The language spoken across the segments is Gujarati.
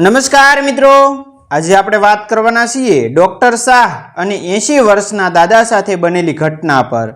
નમસ્કાર મિત્રો. આજે આપણે વાત કરવાના છીએ ડૉક્ટર શાહ અને એંશી વર્ષના દાદા સાથે બનેલી ઘટના પર.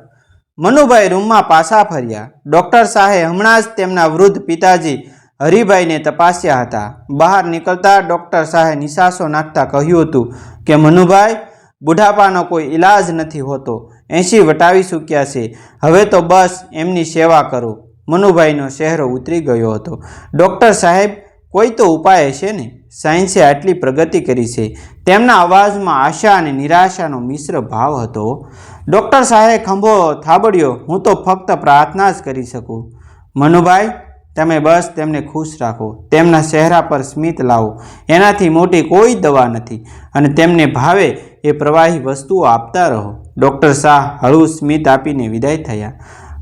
મનુભાઈ રૂમમાં પાછા ફર્યા. ડૉક્ટર શાહે હમણાં જ તેમના વૃદ્ધ પિતાજી હરિભાઈને તપાસ્યા હતા. બહાર નીકળતા ડૉક્ટર શાહે નિશાસો નાખતા કહ્યું હતું કે, મનુભાઈ, બુઢાપાનો કોઈ ઈલાજ નથી હોતો. એંશી વટાવી ચૂક્યા છે. હવે તો બસ એમની સેવા કરો. મનુભાઈનો ચહેરો ઉતરી ગયો હતો. ડોક્ટર સાહેબ કોઈ તો ઉપાય હશે ને? સાયન્સે આટલી પ્રગતિ કરી છે. તેમના અવાજમાં આશા અને નિરાશાનો મિશ્ર ભાવ હતો. ડૉક્ટર સાહેબ ખંભો થાબડ્યો. હું તો ફક્ત પ્રાર્થના જ કરી શકું. મનુભાઈ, તમે બસ તેમને ખુશ રાખો. તેમના ચહેરા પર સ્મિત લાવો. એનાથી મોટી કોઈ દવા નથી. અને તેમને ભાવે એ પ્રવાહી વસ્તુઓ આપતા રહો. ડૉક્ટર શાહ હળવું સ્મિત આપીને વિદાય થયા.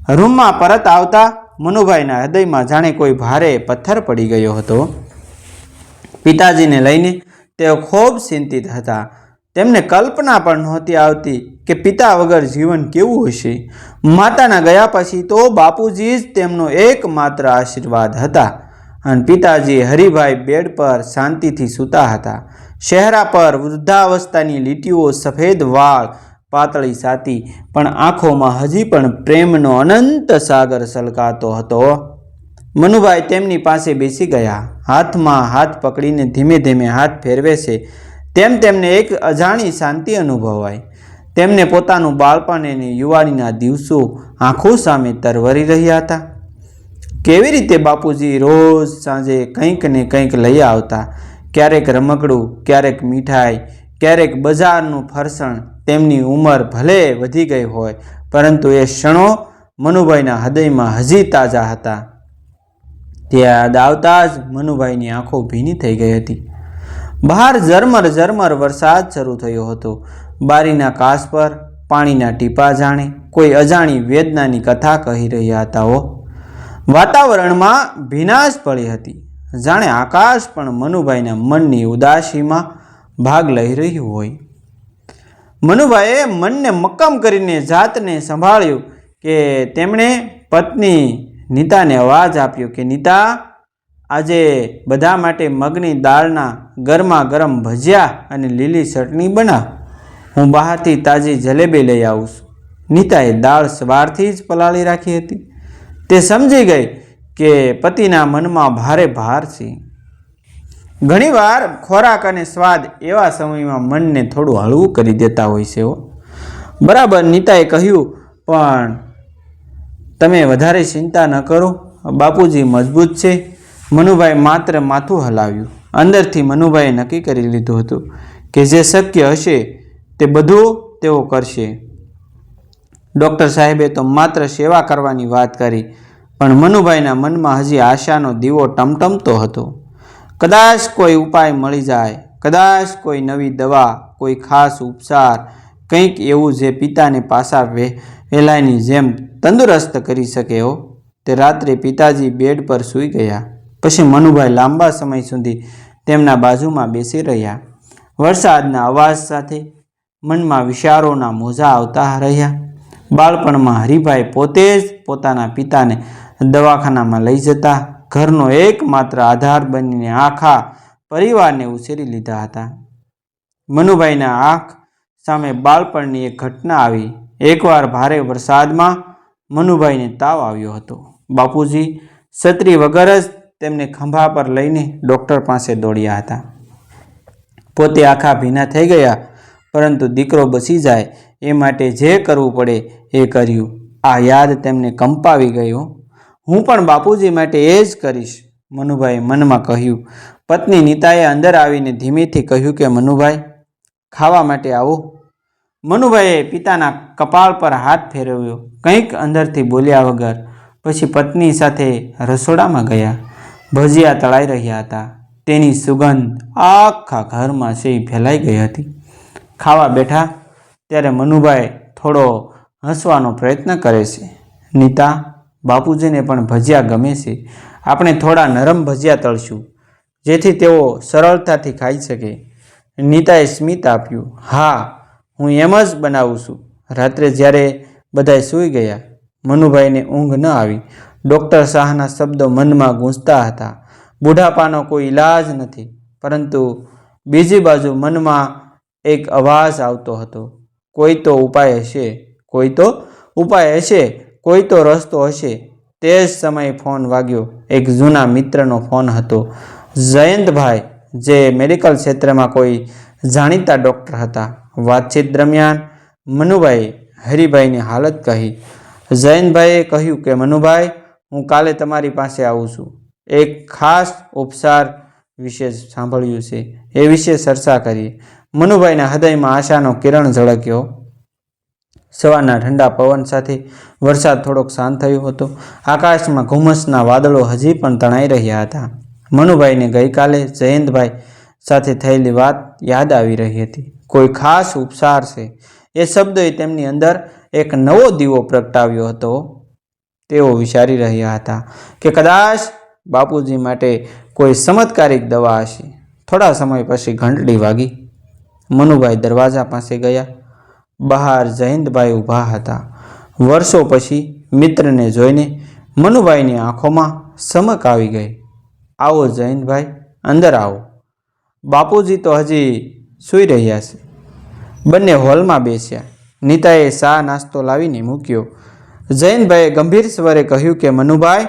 રૂમમાં પરત આવતા મનુભાઈના હૃદયમાં જાણે કોઈ ભારે પથ્થર પડી ગયો હતો. પિતાજીને લઈને તેઓ ખૂબ ચિંતિત હતા. તેમને કલ્પના પણ નહોતી આવતી કે પિતા વગર જીવન કેવું હશે. માતાના ગયા પછી તો બાપુજી જ તેમનો એકમાત્ર આશીર્વાદ હતા અને પિતાજી હરિભાઈ બેડ પર શાંતિથી સૂતા હતા. ચહેરા પર વૃદ્ધાવસ્થાની લીટીઓ સફેદ વાળ પાતળી સાતી પણ આંખોમાં હજી પણ પ્રેમનો અનંત સાગર સલકાતો હતો. મનુભાઈ તેમની પાસે બેસી ગયા. હાથમાં હાથ પકડીને ધીમે ધીમે હાથ ફેરવે છે. તેમ તેમને એક અજાણી શાંતિ અનુભવાય. તેમને પોતાનું બાળપણ અને યુવાનીના દિવસો આંખો સામે તરવરી રહ્યા હતા. કેવી રીતે બાપુજી રોજ સાંજે કંઈક ને કંઈક લઈ આવતા? ક્યારેક રમકડું, ક્યારેક મીઠાઈ, ક્યારેક બજારનું ફરસણ. તેમની ઉંમર ભલે વધી ગઈ હોય, પરંતુ એ ક્ષણો મનુભાઈના હૃદયમાં હજી તાજા હતા. તે યાદ આવતા જ મનુભાઈની આંખો ભીની થઈ ગઈ હતી. બહાર ઝરમર ઝરમર વરસાદ શરૂ થયો હતો. બારીના કાચ પર, પાણીના ટીપા જાણે, કોઈ અજાણી વેદનાની કથા કહી રહ્યા હતા હો વાતાવરણમાં ભીનાશ પડી હતી. જાણે આકાશ પણ મનુભાઈના મનની ઉદાસીમાં ભાગ લઈ રહ્યું હોય. મનુભાઈએ મનને મક્કમ કરીને જાતને સંભાળ્યું કે તેમણે પત્ની નીતાને અવાજ આપ્યો કે, નીતા, આજે બધા માટે મગની દાળના ગરમા ગરમ ભજીયા અને લીલી ચટણી બનાવ હું બહારથી તાજી જલેબી લઈ આવું છું. નીતાએ દાળ સવારથી જ પલાળી રાખી હતી. તે સમજી ગઈ કે પતિના મનમાં ભારે ભાર છે. ઘણીવાર ખોરાક અને સ્વાદ એવા સમયમાં મનને થોડું હળવું કરી દેતા હોય છે બરાબર, નીતાએ કહ્યું, પણ તમે વધારે ચિંતા ન કરો. બાપુજી મજબૂત છે. મનુભાઈ માત્ર માથું હલાવ્યું. અંદરથી મનુભાઈએ નક્કી કરી લીધું હતું કે જે શક્ય હશે તે બધું તેઓ કરશે. ડૉક્ટર સાહેબે તો માત્ર સેવા કરવાની વાત કરી, પણ મનુભાઈના મનમાં હજી આશાનો દીવો ટમટમતો હતો. કદાચ કોઈ ઉપાય મળી જાય, કદાચ કોઈ નવી દવા, કોઈ ખાસ ઉપચાર, કંઈક એવું જે પિતાને પાછા વે, વેલાયની જેમ તંદુરસ્ત કરી શકે હો. તે રાત્રે પિતાજી બેડ પર સૂઈ ગયા. પછી મનુભાઈ લાંબા સમય સુધી તેમના બાજુમાં બેસી રહ્યા. વરસાદના અવાજ સાથે મનમાં વિચારોના મોજા આવતા રહ્યા. બાળપણમાં હરિભાઈ પોતે જ પોતાના પિતાને દવાખાનામાં લઈ જતા ઘરનો એકમાત્ર આધાર બનીને આખા પરિવારને ઉછેરી લીધા હતા. મનુભાઈના આંખ સામે બાળપણની એક ઘટના આવી. એકવાર ભારે વરસાદમાં મનુભાઈને તાવ આવ્યો હતો. બાપુજી છત્રી વગર જ તેમને ખંભા પર લઈને ડૉક્ટર પાસે દોડ્યા હતા. પોતે આખા ભીના થઈ ગયા, પરંતુ દીકરો બસી જાય એ માટે જે કરવું પડે એ કર્યું. આ યાદ તેમને કંપાવી ગયો. હું પણ બાપુજી માટે એ જ કરીશ મનુભાઈએ મનમાં કહ્યું. પત્ની નીતાએ અંદર આવીને ધીમેથી કહ્યું કે, મનુભાઈ, ખાવા માટે આવો. મનુભાઈએ પિતાના કપાળ પર હાથ ફેરવ્યો. કંઈક અંદરથી બોલ્યા વગર પછી પત્ની સાથે રસોડામાં ગયા. ભજીયા તળાઈ રહ્યા હતા. તેની સુગંધ આખા ઘરમાં છે ફેલાઈ ગઈ હતી. ખાવા બેઠા ત્યારે મનુભાઈ થોડો હસવાનો પ્રયત્ન કરે છે. નીતા, બાપુજીને પણ ભજીયા ગમે છે. આપણે થોડા નરમ ભજીયા તળશું, જેથી તેઓ સરળતાથી ખાઈ શકે. નીતાએ સ્મિત આપ્યું. હા હું એમ જ બનાવું છું. રાત્રે જ્યારે બધાય સૂઈ ગયા, મનુભાઈને ઊંઘ ન આવી. ડૉક્ટર શાહના શબ્દો મનમાં ગૂંજતા હતા. બુઢાપાનો કોઈ ઈલાજ નથી, પરંતુ બીજી બાજુ મનમાં એક અવાજ આવતો હતો. કોઈ તો ઉપાય હશે, કોઈ તો ઉપાય હશે, કોઈ તો રસ્તો હશે. તે જ સમયે ફોન વાગ્યો. એક જૂના મિત્રનો ફોન હતો. જયંતભાઈ, જે મેડિકલ ક્ષેત્રમાં કોઈ જાણીતા ડૉક્ટર હતા. વાતચીત દરમિયાન મનુભાઈ હરિભાઈની હાલત કહી. જૈનભાઈએ કહ્યું કે, મનુભાઈ, હું કાલે તમારી પાસે આવું છું. એક ખાસ ઉપસાર વિશે સાંભળ્યું છે. એ વિશે ચર્ચા કરીએ મનુભાઈના હૃદયમાં આશાનો કિરણ ઝળક્યો. સવારના ઠંડા પવન સાથે વરસાદ થોડોક શાંત થયો હતો. આકાશમાં ઘુમ્મસના વાદળો હજી પણ તણાઈ રહ્યા હતા. મનુભાઈને ગઈકાલે જયંતભાઈ સાથે થયેલી વાત યાદ આવી રહી હતી. કોઈ ખાસ ઉપસાર છે. એ શબ્દોએ તેમની અંદર એક નવો દીવો પ્રગટાવ્યો હતો. તેઓ વિચારી રહ્યા હતા કે કદાચ બાપુજી માટે કોઈ ચમત્કારિક દવા હશે. થોડા સમય પછી ઘંટડી વાગી. મનુભાઈ દરવાજા પાસે ગયા. બહાર જયંતભાઈ ઊભા હતા. વર્ષો પછી મિત્રને જોઈને મનુભાઈની આંખોમાં સમક આવી ગઈ. આવો જયંતભાઈ, અંદર આવો. બાપુજી તો હજી સૂઈ રહ્યા છે. બંને હોલમાં બેસ્યા. નીતાએ શા નાસ્તો લાવીને મૂક્યો. જયંતભાઈએ ગંભીર સ્વરે કહ્યું કે, મનુભાઈ,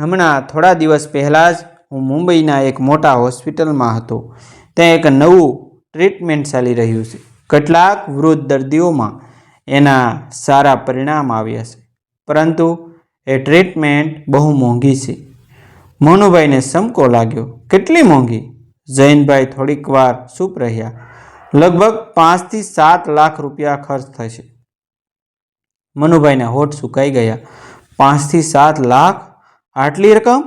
હમણાં થોડા દિવસ પહેલાં જ હું મુંબઈના એક મોટા હોસ્પિટલમાં હતો. ત્યાં એક નવું ટ્રીટમેન્ટ ચાલી રહ્યું છે. કેટલાક વૃદ્ધ દર્દીઓમાં એના સારા પરિણામ આવ્યા છે. પરંતુ એ ટ્રીટમેન્ટ બહુ મોંઘી છે. મનુભાઈને સમકો લાગ્યો. કેટલી મોંઘી? જૈનભાઈ થોડીક વાર ચૂપ રહ્યા. લગભગ પાંચથી સાત લાખ રૂપિયા ખર્ચ થશે. મનુભાઈના હોઠ સુકાઈ ગયા. પાંચથી સાત લાખ? આટલી રકમ?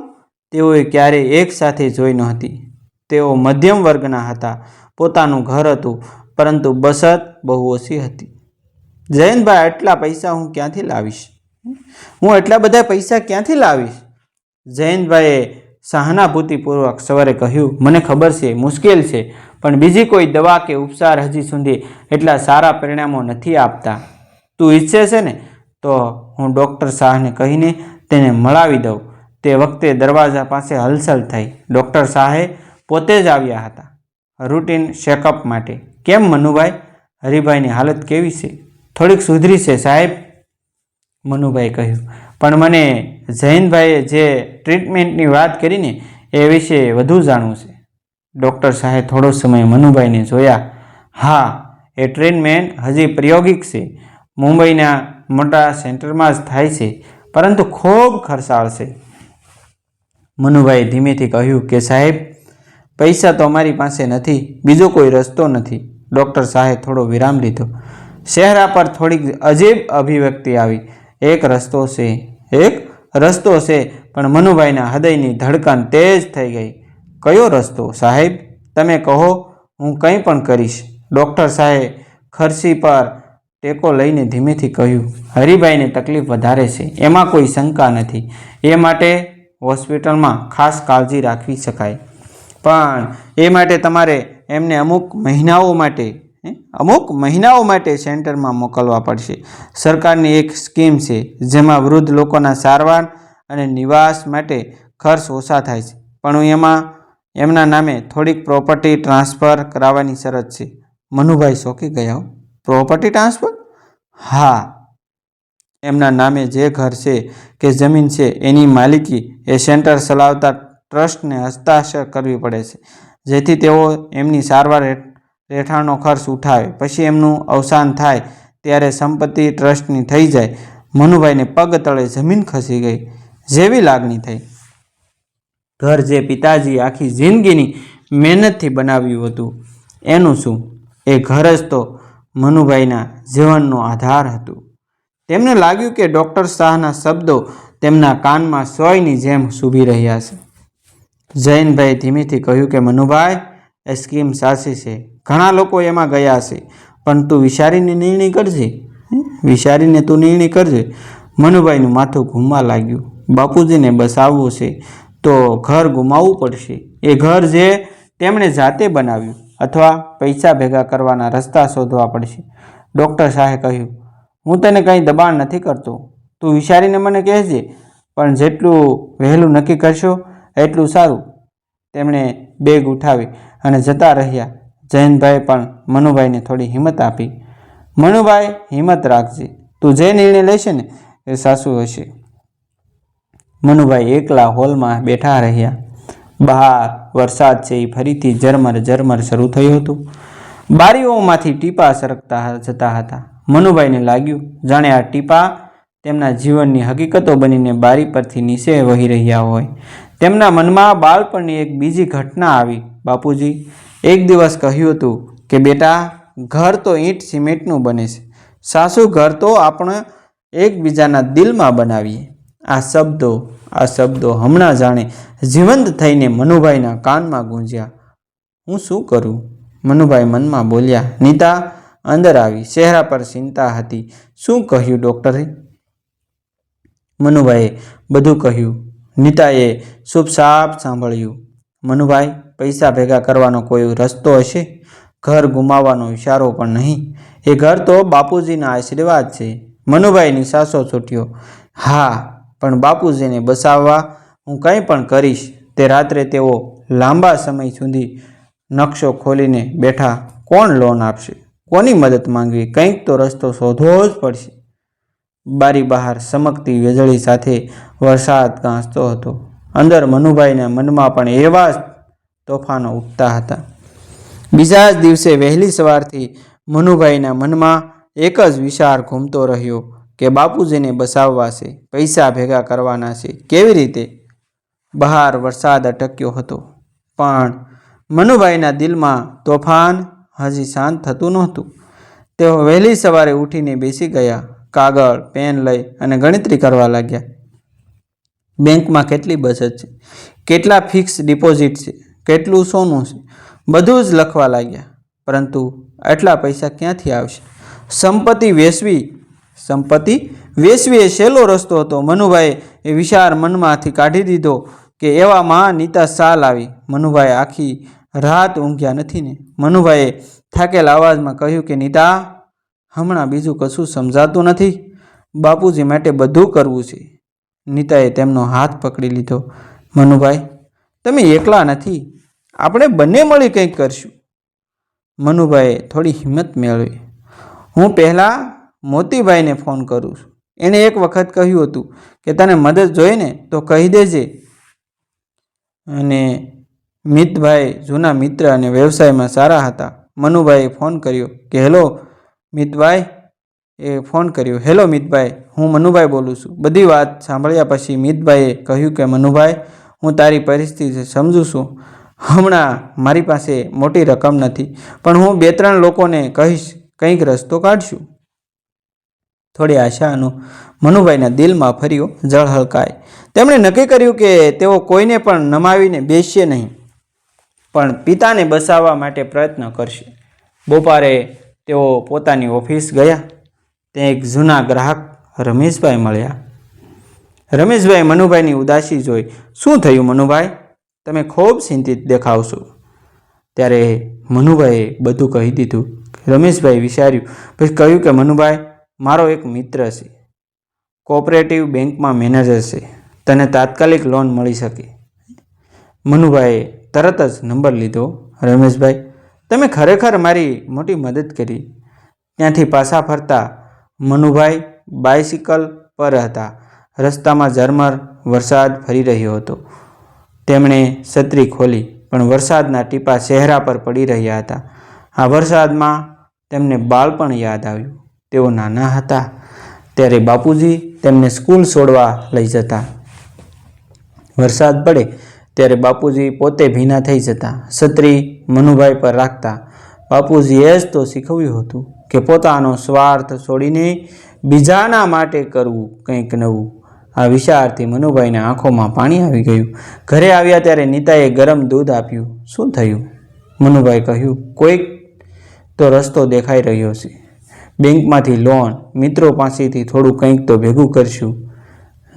તેઓએ ક્યારેય એક સાથે જોઈ નહોતી. તેઓ મધ્યમ વર્ગના હતા. પોતાનું ઘર હતું, પરંતુ બસત બહુ ઓછી હતી. જયંતભાઈ આટલા પૈસા હું ક્યાંથી લાવીશ? હું એટલા બધા પૈસા ક્યાંથી લાવીશ? જયંતભાઈએ સહાનુભૂતિપૂર્વક સવારે કહ્યું, મને ખબર છે, મુશ્કેલ છે, પણ બીજી કોઈ દવા કે ઉપચાર હજી સુધી એટલા સારા પરિણામો નથી આપતા. તું ઈચ્છે છે ને, તો હું ડૉક્ટર શાહને કહીને તેને મળાવી દઉં. તે વખતે દરવાજા પાસે હલચલ થઈ. ડૉક્ટર શાહે પોતે જ આવ્યા હતા. રૂટીન ચેકઅપ માટે. કેમ મનુભાઈ? હરિભાઈની હાલત કેવી છે? થોડીક સુધરી છે સાહેબ, મનુભાઈ કહ્યું. પણ મને જૈનભાઈએ જે ટ્રીટમેન્ટની વાત કરીને એ વિશે વધુ જાણવું છે. ડૉક્ટર શાહે થોડો સમય મનુભાઈને જોયા. હા, એ ટ્રીટમેન્ટ હજી પ્રાયોગિક છે. મુંબઈના મોટા સેન્ટરમાં જ થાય છે, પરંતુ ખૂબ ખર્ચાળ છે. મનુભાઈ ધીમેથી કહ્યું કે, સાહેબ, પૈસા તો અમારી પાસે નથી, બીજો કોઈ રસ્તો નથી. ડૉક્ટર શાહે થોડો વિરામ લીધો. ચહેરા પર થોડીક અજીબ અભિવ્યક્તિ આવી. એક રસ્તો છે, એક રસ્તો છે, પણ મનુભાઈના હૃદયની ધડકન તેજ થઈ ગઈ. કયો રસ્તો? સાહેબ, તમે કહો, હું કંઈ પણ કરીશ. ડૉક્ટર સાહેબ ખર્ચી પર ટેકો લઈને ધીમેથી કહ્યું, હરિભાઈને તકલીફ વધારે છે, એમાં કોઈ શંકા નથી. એ માટે હોસ્પિટલમાં ખાસ કાળજી રાખવી શકાય. પણ એ માટે તમારે એમને અમુક મહિનાઓ માટે અમુક મહિનાઓ માટે સેન્ટરમાં મોકલવા પડશે. સરકારની એક સ્કીમ છે, જેમાં વૃદ્ધ લોકોના સારવાર અને નિવાસ માટે ખર્ચ ઓછા થાય છે. પણ એમાં, એમના નામે થોડીક પ્રોપર્ટી ટ્રાન્સફર કરાવવાની શરત છે. મનુભાઈ શોખી ગયા. Property transfer? હા. એમના નામે જે ઘર છે કે જમીન છે, એની માલિકી એ સેન્ટર ચલાવતા ટ્રસ્ટને હસ્તાક્ષર કરવી પડે છે. જેથી તેઓ એમની સારવાર રહેઠાણનો ખર્ચ ઉઠાવે, પછી એમનું અવસાન થાય, ત્યારે સંપત્તિ ટ્રસ્ટની થઈ જાય. મનુભાઈને પગ તળે જમીન ખસી ગઈ, જેવી લાગણી થઈ. ઘર જે પિતાજી આખી જિંદગીની મહેનતથી બનાવ્યું હતું, એનું શું? એ ઘર જ તો મનુભાઈના જીવનનો આધાર હતું. તેમને લાગ્યું કે ડૉક્ટર શાહના શબ્દો તેમના કાનમાં સોયની જેમ સૂભી રહ્યા છે. જૈનભાઈ ધીમેથી કહ્યું કે, મનુભાઈ, એ સ્કીમ સાચી છે. ઘણા લોકો એમાં ગયા છે પણ તું વિચારીને નિર્ણય કરજે? વિચારીને તું નિર્ણય કરજે. મનુભાઈનું માથું ઘૂમવા લાગ્યું. બાપુજીને બસાવવું છે. તો ઘર ગુમાવવું પડશે. એ ઘર જે તેમણે જાતે બનાવ્યું અથવા પૈસા ભેગા કરવાના રસ્તા શોધવા પડશે. ડૉક્ટર શાહે કહ્યું, હું તને કંઈ દબાણ નથી કરતો. તું વિચારીને મને કહેજે, પણ જેટલું વહેલું નક્કી કરશો એટલું સારું. તેમણે બેગ ઉઠાવી અને જતા રહ્યા. જયંતભાઈ પણ મનુભાઈને થોડી હિંમત આપી. મનુભાઈ, હિંમત રાખજે. તું જે નિર્ણય લેશે ને એ સાસુ હશે. મનુભાઈ એકલા હોલમાં બેઠા રહ્યા. બહાર વરસાદ છે એ ફરીથી ઝરમર ઝરમર શરૂ થયું હતું. બારીઓમાંથી ટીપા સરકતા જતા હતા. મનુભાઈને લાગ્યું, જાણે આ ટીપા તેમના જીવનની હકીકતો બનીને બારી પરથી નીચે વહી રહ્યા હોય. તેમના મનમાં બાળપણની એક બીજી ઘટના આવી. બાપુજી એક દિવસ કહ્યું હતું કે, બેટા, ઘર તો ઈંટ સિમેન્ટનું બને છે. સાસુ ઘર તો આપણે એકબીજાના દિલમાં બનાવીએ. આ શબ્દો આ શબ્દો હમણાં જાણે જીવંત થઈને મનુભાઈના કાનમાં ગુંજ્યા. હું શું કરું? મનુભાઈ મનમાં બોલ્યા. નીતા, અંદર આવી. ચહેરા પર ચિંતા હતી. શું કહ્યું ડૉક્ટરે? મનુભાઈએ બધું કહ્યું. નીતાએ ચૂપચાપ સાંભળ્યું. મનુભાઈ, પૈસા ભેગા કરવાનો કોઈ રસ્તો હશે? ઘર ગુમાવવાનો ઇશારો પણ નહીં. એ ઘર તો બાપુજીના આશીર્વાદ છે. મનુભાઈની સાસો છૂટ્યો. હા, પણ બાપુજીને બસાવવા હું કંઈ પણ કરીશ. તે રાત્રે તેઓ લાંબા સમય સુધી નકશો ખોલીને બેઠા કોણ લોન આપશે? કોની મદદ માંગવી? કંઈક તો રસ્તો શોધવો જ પડશે. બારી બહાર ચમકતી વીજળી સાથે વરસાદ ગાંસતો હતો. અંદર મનુભાઈના મનમાં પણ એવા જ તોફાનો ઉઠતા હતા. બીજા જ દિવસે વહેલી સવારથી મનુભાઈના મનમાં એક જ વિચાર ઘૂમતો રહ્યો કે બાપુજીને બસાવવા છે, પૈસા ભેગા કરવાના છે, કેવી રીતે? બહાર વરસાદ અટક્યો હતો. પણ મનુભાઈના દિલમાં તોફાન હજી શાંત થતું નહોતું. તેઓ વહેલી સવારે ઉઠીને બેસી ગયા, કાગળ, પેન લઈ અને ગણતરી કરવા લાગ્યા. બેંકમાં કેટલી બચત છે? કેટલા ફિક્સ ડિપોઝિટ છે? કેટલું સોનું છે? બધું જ લખવા લાગ્યા. પરંતુ આટલા પૈસા ક્યાંથી આવશે? સંપત્તિ વેચવી સંપત્તિ વેચવી એ સહેલો રસ્તો હતો. મનુભાઈએ એ વિચાર મનમાંથી કાઢી દીધો કે એવામાં નીતા સાલ આવી. મનુભાઈ આખી રાત ઊંઘ્યા નથી ને. મનુભાઈએ થાકેલા અવાજમાં કહ્યું કે, નીતા, હમણાં બીજું કશું સમજાતું નથી. બાપુજી માટે બધું કરવું છે. નીતાએ તેમનો હાથ પકડી લીધો. મનુભાઈ, તમે એકલા નથી. આપણે બંને મળી કંઈક કરશું. મનુભાઈએ થોડી હિંમત મેળવી. હું પહેલાં મોતીભાઈને ફોન કરું છું. એણે એક વખત કહ્યું હતું કે તને મદદ જોઈએ ને તો કહી દેજે. અને મિતભાઈ જૂના મિત્ર અને વ્યવસાયમાં સારા હતા. મનુભાઈએ ફોન કર્યો કે, હેલો, મિતભાઈ એ ફોન કર્યો, હેલો મિતભાઈ, હું મનુભાઈ બોલું છું. બધી વાત સાંભળ્યા પછી મિતભાઈએ કહ્યું કે, મનુભાઈ, હું તારી પરિસ્થિતિ સમજું છું. હમણાં મારી પાસે મોટી રકમ નથી, પણ હું બે ત્રણ લોકોને કહીશ, કંઈક રસ્તો કાઢશું. થોડી આશાનું મનુભાઈના દિલમાં ફર્યો જળ હલકાય. તેમણે નક્કી કર્યું કે તેઓ કોઈને પણ નમાવીને બેસશે નહીં, પણ પિતાને બસાવવા માટે પ્રયત્ન કરશે. બપોરે તેઓ પોતાની ઓફિસ ગયા. ત્યાં એક જૂના ગ્રાહક રમેશભાઈ મળ્યા. રમેશભાઈ મનુભાઈની ઉદાસી જોઈ, શું થયું મનુભાઈ? તમે ખૂબ ચિંતિત દેખાવશો. ત્યારે મનુભાઈએ બધું કહી દીધું. રમેશભાઈ વિચાર્યું પછી કહ્યું કે મનુભાઈ, મારો એક મિત્ર છે. કોઓપરેટિવ બેંકમાં મેનેજર છે. તને તાત્કાલિક લોન મળી શકે. મનુભાઈએ તરત જ નંબર લીધો. રમેશભાઈ, તમે ખરેખર મારી મોટી મદદ કરી. ત્યાંથી પાછા ફરતા મનુભાઈ બાઇસિકલ પર હતા રસ્તામાં ઝરમર, વરસાદ ફરી રહ્યો હતો. તેમણે છત્રી ખોલી, પણ વરસાદના ટીપા ચહેરા પર પડી રહ્યા હતા. આ વરસાદમાં તેમને બાળપણ યાદ આવ્યું. તેઓ નાના હતા. ત્યારે બાપુજી તેમને સ્કૂલ છોડવા લઈ જતા. વરસાદ પડે ત્યારે બાપુજી પોતે ભીના થઈ જતા. છત્રી મનુભાઈ પર રાખતા. બાપુજીએ જ તો શીખવ્યું હતું. કે પોતાનો સ્વાર્થ છોડીને બીજાના માટે કરવું કંઈક નવું. આ વિચારથી મનુભાઈના આંખોમાં પાણી આવી ગયું. ઘરે આવ્યા ત્યારે નીતાએ ગરમ દૂધ આપ્યું. શું થયું? મનુભાઈ કહ્યું, કોઈક તો રસ્તો દેખાઈ રહ્યો છે. બેંકમાંથી લોન, મિત્રો પાસેથી થોડું કંઈક તો ભેગું કરશું.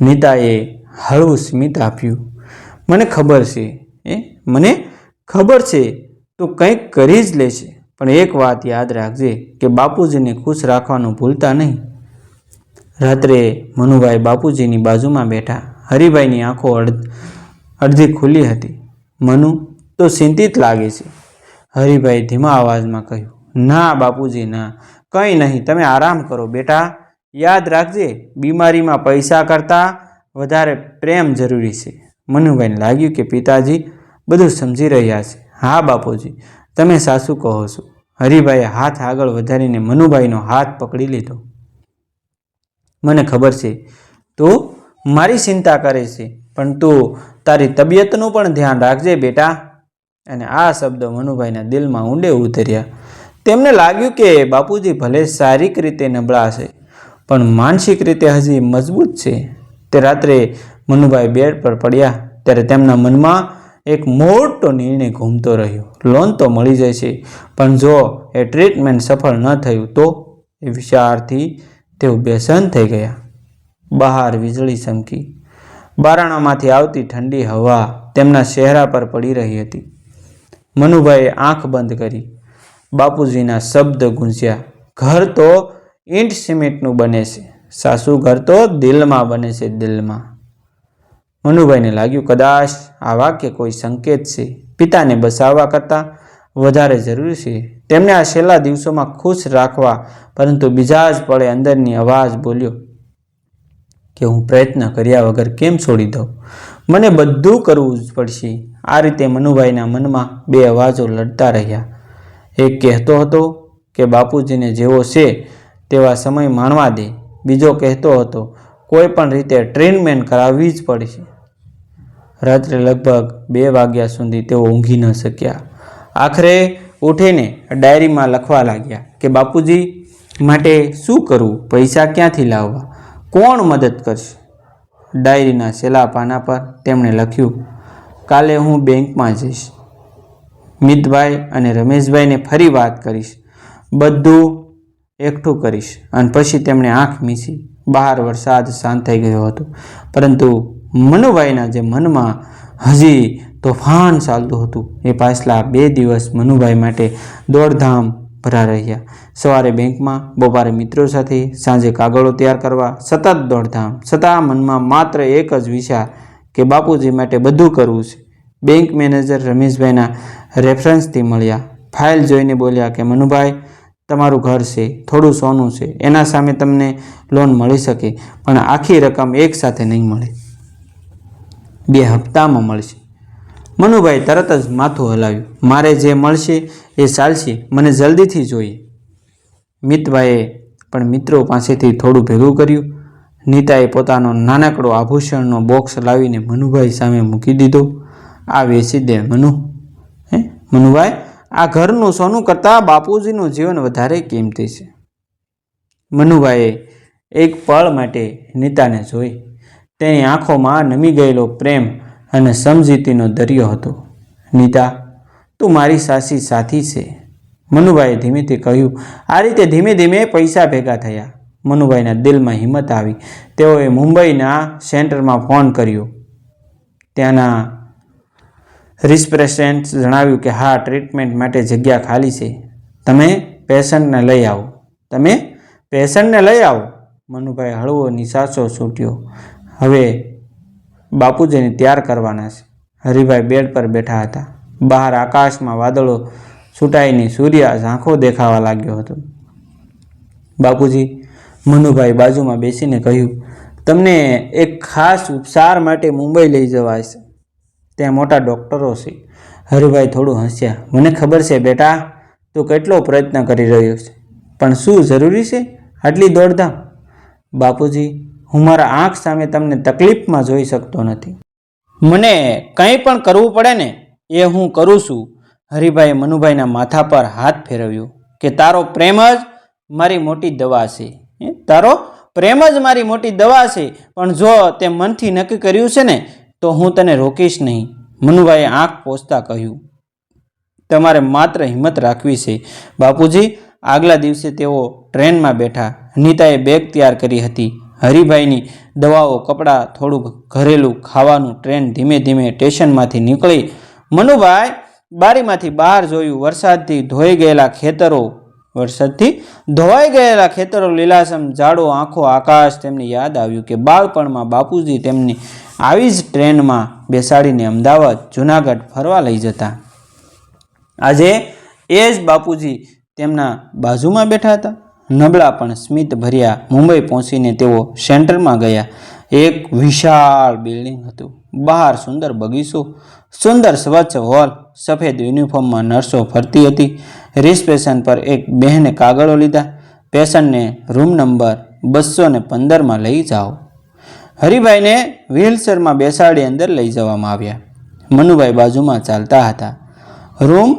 નીતાએ હળવું સ્મિત આપ્યું. મને ખબર છે. એ મને ખબર છે? તો કંઈક કરી જ લેશે. પણ એક વાત યાદ રાખજે કે બાપુજીને ખુશ રાખવાનું ભૂલતા નહીં. રાત્રે મનુભાઈ બાપુજીની બાજુમાં બેઠા. હરિભાઈની આંખો અડધ ખુલ્લી હતી. મનુ તો ચિંતિત લાગે છે. હરિભાઈ ધીમા અવાજમાં કહ્યું, ના બાપુજી, ના. કંઈ નહીં, તમે આરામ કરો બેટા. યાદ રાખજે, બીમારીમાં પૈસા કરતાં વધારે પ્રેમ જરૂરી છે. મનુભાઈને લાગ્યું કે પિતાજી બધું સમજી રહ્યા છે. હા બાપુજી, તમે સાસુ કહો છો. હરિભાઈએ હાથ આગળ વધારીને મનુભાઈનો હાથ પકડી લીધો. મને ખબર છે, તું મારી ચિંતા કરે છે, પણ તું તારી તબિયતનું પણ ધ્યાન રાખજે બેટા. અને આ શબ્દો મનુભાઈના દિલમાં ઊંડે ઉતર્યા. તેમને લાગ્યું કે બાપુજી ભલે શારીરિક રીતે નબળા છે પણ માનસિક રીતે હજી મજબૂત છે. તે રાત્રે મનુભાઈ બેડ પર પડ્યા, ત્યારે તેમના મનમાં એક મોટો નિર્ણય ઘૂમતો રહ્યો. લોન તો મળી જાય છે, પણ જો એ ટ્રીટમેન્ટ સફળ ન થયું તો એ વિચારથી તેઓ બેસન થઈ ગયા. બહાર વીજળી ચમકી. બારણામાંથી આવતી ઠંડી હવા તેમના ચહેરા પર પડી રહી હતી. મનુભાઈએ આંખ બંધ કરી. બાપુજીના શબ્દ ગુંજ્યા. ઘર તો ઈંટ સિમેન્ટનું બને છે. સાસુ ઘર તો દિલમાં બને છે, દિલમાં. મનુભાઈને લાગ્યું, કદાચ આ વાક્ય કોઈ સંકેત છે. પિતાને બસાવવા કરતાં વધારે જરૂરી છે. તેમને આ છેલ્લા દિવસોમાં ખુશ રાખવા. પરંતુ બીજા જ પળે અંદરની અવાજ બોલ્યો, કે હું પ્રયત્ન કર્યા વગર કેમ છોડી દઉં? મને બધું કરવું જ પડશે. આ રીતે મનુભાઈના મનમાં બે અવાજો લડતા રહ્યા. એક કહેતો હતો કે, બાપુજીને જેવો છે, તેવા સમય માણવા દે. બીજો કહેતો હતો, કોઈ પણ રીતે ટ્રીટમેન્ટ કરાવવી જ પડશે. રાત્રે લગભગ બે વાગ્યા સુધી તેઓ ઊંઘી ન શક્યા. આખરે ઉઠીને ડાયરીમાં લખવા લાગ્યા કે, બાપુજી, માટે શું કરવું પૈસા ક્યાંથી લાવવા? કોણ મદદ કરશે? ડાયરીના છેલ્લા પાના પર તેમણે લખ્યું, કાલે હું બેંકમાં જઈશ. મિતભાઈ અને રમેશભાઈને ફરી વાત કરીશ. બધું એકઠું કરીશ. અને પછી તેમણે આંખ મીસી બહાર વરસાદ શાંત થઈ ગયો હતો. પરંતુ મનુભાઈના જે મનમાં હજી તોફાન ચાલતું હતું, એ પાછલા બે દિવસ મનુભાઈ માટે દોડધામ ભરા રહ્યા. સવારે બેંકમાં, બપોરે મિત્રો સાથે, સાંજે કાગળો તૈયાર કરવા, સતત દોડધામ. છતાં મનમાં માત્ર એક જ વિચાર કે બાપુજી માટે બધું કરવું છે. બેંક મેનેજર રમેશભાઈના રેફરન્સથી મળ્યા. ફાઇલ જોઈને બોલ્યા કે, મનુભાઈ, તમારું ઘર છે, થોડું સોનું છે, એના સામે તમને લોન મળી શકે, પણ આખી રકમ એકસાથે નહીં મળે. બે હપ્તામાં મળશે. મનુભાઈ તરત જ માથું હલાવ્યું. મારે જે મળશે એ ચાલશે. મને જલ્દીથી જોઈએ. મિતભાઈએ પણ મિત્રો પાસેથી થોડું ભેગું કર્યું. નીતાએ પોતાનો નાનકડો આભૂષણનો બોક્સ લાવીને મનુભાઈ સામે મૂકી દીધો. આ વેચી દે મનુ. હે, મનુભાઈ? આ ઘરનું સોનું કરતાં બાપુજીનું જીવન વધારે કિંમતી છે. મનુભાઈએ એક પળ માટે નીતાને જોઈ. તેની આંખોમાં નમી ગયેલો પ્રેમ અને સમજીતીનો દરિયો હતો. નીતા, તું મારી સાસી સાથી છે. મનુભાઈએ ધીમેથી કહ્યું, આ રીતે ધીમે ધીમે પૈસા ભેગા થયા. મનુભાઈના દિલમાં હિંમત આવી. તેઓએ મુંબઈના સેન્ટરમાં ફોન કર્યો. ત્યાંના રિસ્પ્રેસેન્ટ જણાવ્યું કે, હા, ટ્રીટમેન્ટ માટે જગ્યા ખાલી છે. તમે પેશન્ટને લઈ આવો. તમે પેશન્ટને લઈ આવો? મનુભાઈ હળવો નિશાસો છૂટ્યો હવે બાપુજીને તૈયાર કરવાના છે. હરિભાઈ બેડ પર બેઠા હતા. બહાર આકાશમાં વાદળો છૂટાઈને સૂર્ય ઝાંખો દેખાવા લાગ્યો હતો. બાપુજી, મનુભાઈ બાજુમાં બેસીને કહ્યું, તમને એક ખાસ ઉપચાર માટે મુંબઈ લઈ જવાય છે. ત્યાં મોટા ડૉક્ટરો છે. હરિભાઈ થોડું હસ્યા. મને ખબર છે બેટા, તું કેટલો પ્રયત્ન કરી રહ્યો છે. પણ શું જરૂરી છે આટલી દોડધામ? બાપુજી હું મારા આંખ સામે તમને તકલીફમાં જોઈ શકતો નથી. મને કંઈ પણ કરવું પડે ને, એ હું કરું છું. હરિભાઈએ મનુભાઈના માથા પર હાથ ફેરવ્યો કે, તારો પ્રેમ જ મારી મોટી દવા છે. તારો પ્રેમ જ મારી મોટી દવા છે, પણ જો તે મનથી નક્કી કર્યું છે ને, તો હું તને રોકીશ નહીં. મનુભાઈએ આંખ પોસતા કહ્યું. તમારે માત્ર હિંમત રાખવી છે. બાપુજી આગલા દિવસે તેઓ ટ્રેનમાં બેઠા. નીતાએ બેગ તૈયાર કરી હતી. હરિભાઈની દવાઓ, કપડાં, થોડુંક ઘરેલું ખાવાનું ટ્રેન ધીમે ધીમે સ્ટેશનમાંથી નીકળી. મનુભાઈ, બારીમાંથી બહાર જોયું વરસાદથી ધોઈ ગયેલા ખેતરો, વરસાદથી ધોવાઈ ગયેલા ખેતરો, લીલાસમ જાડો આંખો, આકાશ, તેમને યાદ આવ્યું કે બાળપણમાં બાપુજી તેમની આવી જ ટ્રેનમાં બેસાડીને અમદાવાદ, જુનાગઢ ફરવા લઈ જતા. આજે એ જ બાપુજી તેમના બાજુમાં બેઠા હતા. નબળા પણ સ્મિત ભર્યા મુંબઈ પહોંચીને તેઓ સેન્ટરમાં ગયા. એક વિશાળ બિલ્ડિંગ હતું. બહાર સુંદર બગીચો, સુંદર સ્વચ્છ હોલ, સફેદ યુનિફોર્મમાં નર્સો ફરતી હતી. રિસપેશન પર એક બહેને કાગળો લીધા. પેશન્ટને રૂમ નંબર બસો ને પંદરમાં લઈ જાઓ. હરિભાઈને વ્હીલચેરમાં બેસાડી અંદર લઈ જવામાં આવ્યા. મનુભાઈ બાજુમાં ચાલતા હતા. રૂમ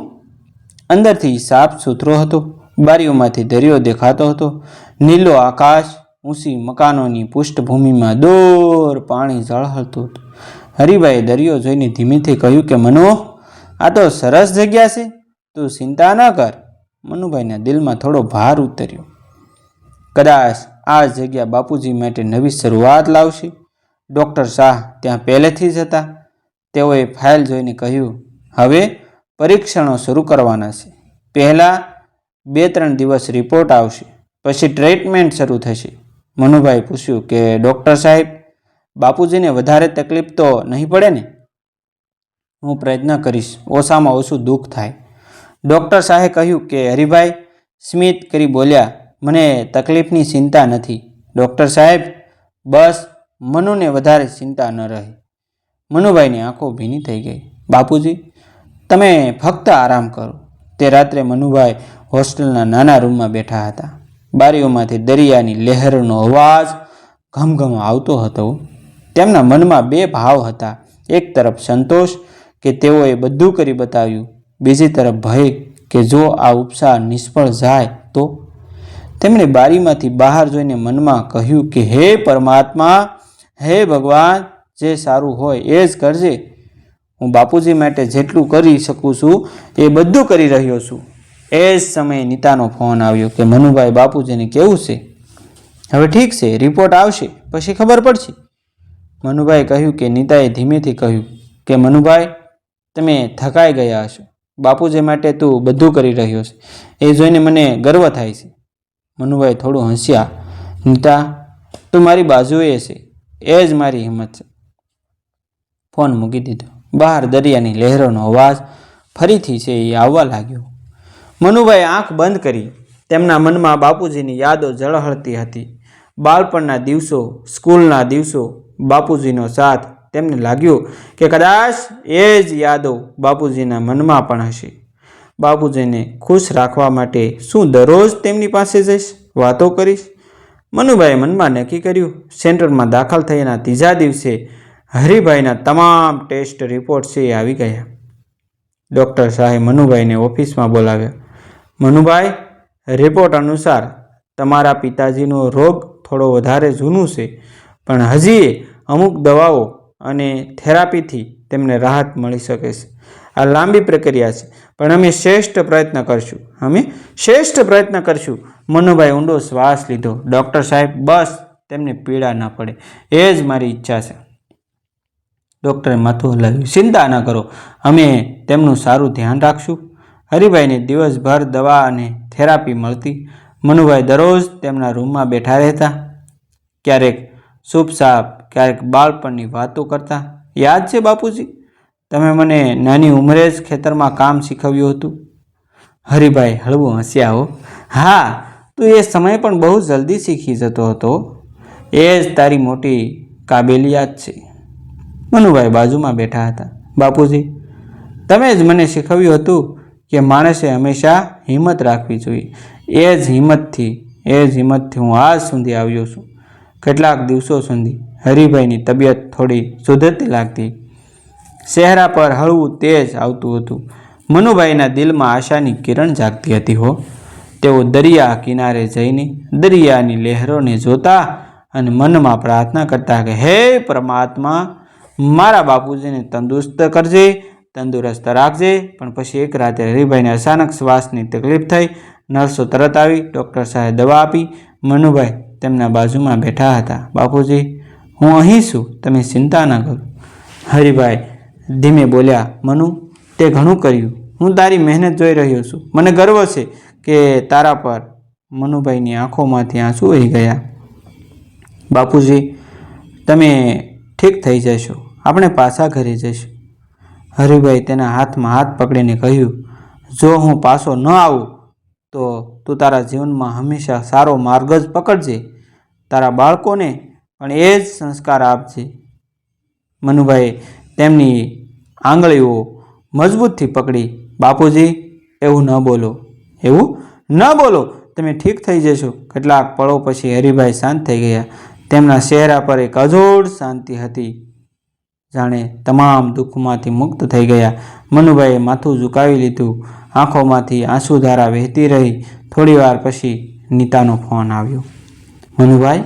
અંદરથી સાફ સુથરો હતો. બારીઓમાંથી દરિયો દેખાતો હતો. નીલો આકાશ ઊંચી મકાનોની પૃષ્ઠભૂમિમાં દૂર પાણી ઝળહળતું હતું. હરિભાઈએ દરિયો જોઈને ધીમેથી કહ્યું કે, મનુ, આ તો સરસ જગ્યા છે. તું ચિંતા ન કર. મનુભાઈના દિલમાં થોડો ભાર ઉતર્યો. કદાચ આ જગ્યા બાપુજી માટે નવી શરૂઆત લાવશે. ડૉક્ટર શાહ ત્યાં પહેલેથી જ હતા. તેઓએ ફાઇલ જોઈને કહ્યું, હવે પરીક્ષણો શરૂ કરવાના છે. પહેલાં બે ત્રણ દિવસ રિપોર્ટ આવશે. પછી ટ્રીટમેન્ટ શરૂ થશે. મનુભાઈ પૂછ્યું કે, ડૉક્ટર સાહેબ, બાપુજીને વધારે તકલીફ તો નહીં પડે ને? હું પ્રયત્ન કરીશ. ઓછામાં ઓછું દુઃખ થાય. ડૉક્ટર શાહે કહ્યું કે, હરિભાઈ, સ્મિત કરી બોલ્યા, મને તકલીફની ચિંતા નથી. ડૉક્ટર સાહેબ, બસ મનુને વધારે ચિંતા ન રહે. મનુભાઈની આંખો ભીની થઈ ગઈ. બાપુજી, તમે ફક્ત આરામ કરો. તે રાત્રે મનુભાઈ હોસ્ટેલના નાના રૂમમાં બેઠા હતા. બારીઓમાંથી દરિયાની લહેરનો અવાજ ઘમઘમ આવતો હતો. તેમના મનમાં બે ભાવ હતા. એક તરફ સંતોષ કે તેઓએ બધું કરી બતાવ્યું. બીજી તરફ ભય કે જો આ ઉપસાર નિષ્ફળ જાય તો? તેમણે બારીમાંથી બહાર જોઈને મનમાં કહ્યું કે, હે પરમાત્મા, હે ભગવાન, જે સારું હોય એ જ કરજે. હું બાપુજી માટે જેટલું કરી શકું છું, એ બધું કરી રહ્યો છું. એ જ સમયે નીતાનો ફોન આવ્યો કે, મનુભાઈ, બાપુજીને કેવું છે? હવે ઠીક છે, રિપોર્ટ આવશે, પછી ખબર પડશે. મનુભાઈ કહ્યું કે, નીતાએ ધીમેથી કહ્યું કે, મનુભાઈ, તમે થકાઈ ગયા હશો. બાપુજી માટે તું બધું કરી રહ્યો છે. એ જોઈને મને ગર્વ થાય છે. મનુભાઈ થોડું હસ્યા. નીતા, તું મારી બાજુએ છે. એ જ મારી હિંમત છે. ફોન મૂકી દીધો. બહાર દરિયાની લહેરોનો અવાજ ફરીથી છે એ આવવા લાગ્યો. મનુભાઈ આંખ બંધ કરી તેમના મનમાં બાપુજીની યાદો ઝળહળતી હતી. બાળપણના દિવસો, સ્કૂલના દિવસો, બાપુજીનો સાથ તેમને લાગ્યું કે કદાચ એ જ યાદો બાપુજીના મનમાં પણ હશે. બાપુજીને ખુશ રાખવા માટે શું દરરોજ તેમની પાસે જઈશ? વાતો કરીશ? મનુભાઈએ મનમાં નક્કી કર્યું, સેન્ટરમાં દાખલ થયાના ત્રીજા દિવસે હરિભાઈના તમામ ટેસ્ટ રિપોર્ટ છે એ આવી ગયા. ડૉક્ટર શાહે મનુભાઈને ઓફિસમાં બોલાવ્યા. મનુભાઈ, રિપોર્ટ અનુસાર તમારા પિતાજીનો રોગ થોડો વધારે જૂનું છે, પણ હજી અમુક દવાઓ અને થેરાપીથી તેમને રાહત મળી શકે છે. આ લાંબી પ્રક્રિયા છે, પણ અમે શ્રેષ્ઠ પ્રયત્ન કરશું. અમે શ્રેષ્ઠ પ્રયત્ન કરશું. મનુભાઈ ઊંડો શ્વાસ લીધો. ડૉક્ટર સાહેબ બસ, તેમને પીડા ન પડે. એ જ મારી ઈચ્છા છે. ડૉક્ટરે માથું હલાવ્યું. ચિંતા ન કરો. અમે તેમનું સારું ધ્યાન રાખશું. હરિભાઈને દિવસભર દવા અને થેરાપી મળતી. મનુભાઈ દરરોજ તેમના રૂમમાં બેઠા રહેતા. ક્યારેક સૂપ સાપ, ક્યારેક બાળપણની વાતો કરતા. યાદ છે બાપુજી? તમે મને નાની ઉંમરે જ ખેતરમાં કામ શીખવ્યું હતું. હરિભાઈ હળવું હસ્યા, હો. હા, તું એ સમય પણ બહુ જલ્દી શીખી જતો હતો. એ જ તારી મોટી કાબેલિયાત છે. મનુભાઈ બાજુમાં બેઠા હતા. બાપુજી, તમે જ મને શીખવ્યું હતું કે માણસે હંમેશા હિંમત રાખવી જોઈએ. એ જ હિંમતથી, એ જ હિંમતથી હું આજ સુધી આવ્યો છું. કેટલાક દિવસો સુધી હરિભાઈની તબિયત થોડી સુધરતી લાગતી. ચહેરા પર હળવું તેજ આવતું હતું. મનુભાઈના દિલમાં આશાની કિરણ જાગતી હતી હો. તેઓ દરિયા કિનારે જઈને દરિયાની લહેરોને જોતા અને મનમાં પ્રાર્થના કરતા કે, હે પરમાત્મા મારા બાપુજીને તંદુરસ્ત કરજે, તંદુરસ્ત રાખજે, પણ પછી એક રાતે હરિભાઈને અચાનક શ્વાસની તકલીફ થઈ, નર્સો તરત આવી, ડૉક્ટર સાહેબ દવા આપી, મનુભાઈ તેમના બાજુમાં બેઠા હતા. બાપુજી, હું અહીં છું, તમે ચિંતા ન કરો. હરિભાઈ ધીમે બોલ્યા, મનુ, તે ઘણું કર્યું. હું તારી મહેનત જોઈ રહ્યો છું. મને ગર્વ છે કે તારા પર મનુભાઈની આંખોમાંથી આંસુ વહી ગયા. બાપુજી, તમે ઠીક થઈ જશો. આપણે પાછા ઘરે જઈશું. હરિભાઈ તેના હાથમાં હાથ પકડીને કહ્યું, જો હું પાછો ન આવું, તો તું તારા જીવનમાં હંમેશા સારો માર્ગ જ પકડજે, તારા બાળકોને પણ એ જ સંસ્કાર આપજે. મનુભાઈ તેમની આંગળીઓ મજબૂતથી પકડી. બાપુજી, એવું ન બોલો. એવું? ન બોલો? તમે ઠીક થઈ જશો. કેટલાક પળો પછી હરિભાઈ શાંત થઈ ગયા. તેમના ચહેરા પર એક અજોડ શાંતિ હતી. જાણે તમામ દુઃખમાંથી મુક્ત થઈ ગયા. મનુભાઈએ માથું ઝુકાવી લીધું. આંખોમાંથી આંસુધારા વહેતી રહી. થોડીવાર પછી નીતાનો ફોન આવ્યો. મનુભાઈ?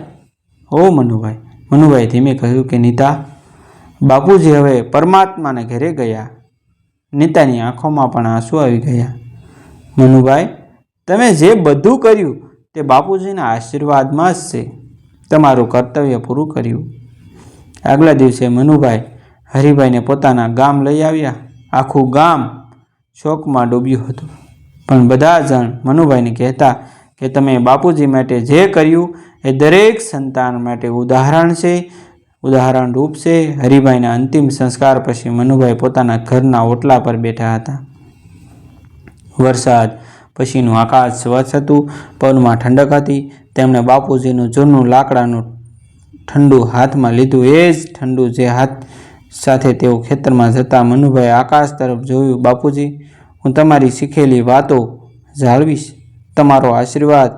ઓ મનુભાઈ. મનુભાઈ ધીમે કહ્યું કે, નીતા, બાપુજી હવે પરમાત્માને ઘરે ગયા. નીતાની આંખોમાં પણ આંસુ આવી ગયા. મનુભાઈ, તમે જે બધું કર્યું તે બાપુજીના આશીર્વાદમાં જ છે. તમારું કર્તવ્ય પૂરું કર્યું. આગલા દિવસે મનુભાઈ હરિભાઈને પોતાના ગામ લઈ આવ્યા. આખું ગામ શોકમાં ડૂબ્યું હતું. પણ બધા જણ મનુભાઈને કહેતા કે તમે બાપુજી માટે જે કર્યું એ દરેક સંતાન માટે ઉદાહરણ છે, ઉદાહરણ રૂપ છે. હરિભાઈના અંતિમ સંસ્કાર પછી મનુભાઈ પોતાના ઘરના ઓટલા પર બેઠા હતા. વરસાદ પછીનું આકાશ સ્વચ્છ હતું, પવનમાં ઠંડક હતી. તેમણે બાપુજીનું જૂનું લાકડાનું ઠંડુ હાથમાં લીધું. એ જ ઠંડુ જે હાથ સાથે તેઓ ખેતરમાં જતા મનુભાઈ આકાશ તરફ જોયું, બાપુજી, હું તમારી શીખેલી વાતો જાળવીશ. તમારો આશીર્વાદ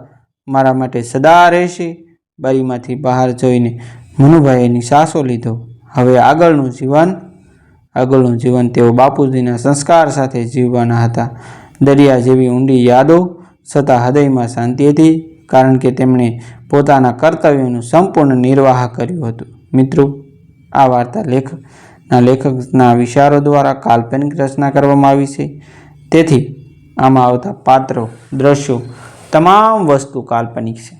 મારા માટે સદા રહેશે. બારીમાંથી બહાર જોઈને મનુભાઈએ નિશાસો લીધો. હવે આગળનું જીવન? આગળનું જીવન તેઓ બાપુજીના સંસ્કાર સાથે જીવવાના હતા. દરિયા જેવી ઊંડી યાદો છતાં હૃદયમાં શાંતિ હતી, કારણ કે તેમણે પોતાના કર્તવ્યનું સંપૂર્ણ નિર્વાહ કર્યું હતું. મિત્રો આ વાર્તા લેખકના લેખકના વિચારો દ્વારા કાલ્પનિક રચના કરવામાં આવી છે. તેથી આમાં આવતા પાત્રો, દ્રશ્યો તમામ વસ્તુ કાલ્પનિક છે.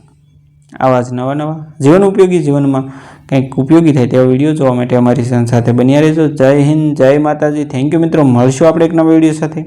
આવા જ નવા નવા જીવન ઉપયોગી જીવનમાં કંઈક ઉપયોગી થાય તેવા વીડિયો જોવા માટે અમારી સાથે બન્યા રહેજો. જય હિન્દ, જય માતાજી. થેન્ક યુ મિત્રો. મળશું આપણે એક નવા વીડિયો સાથે.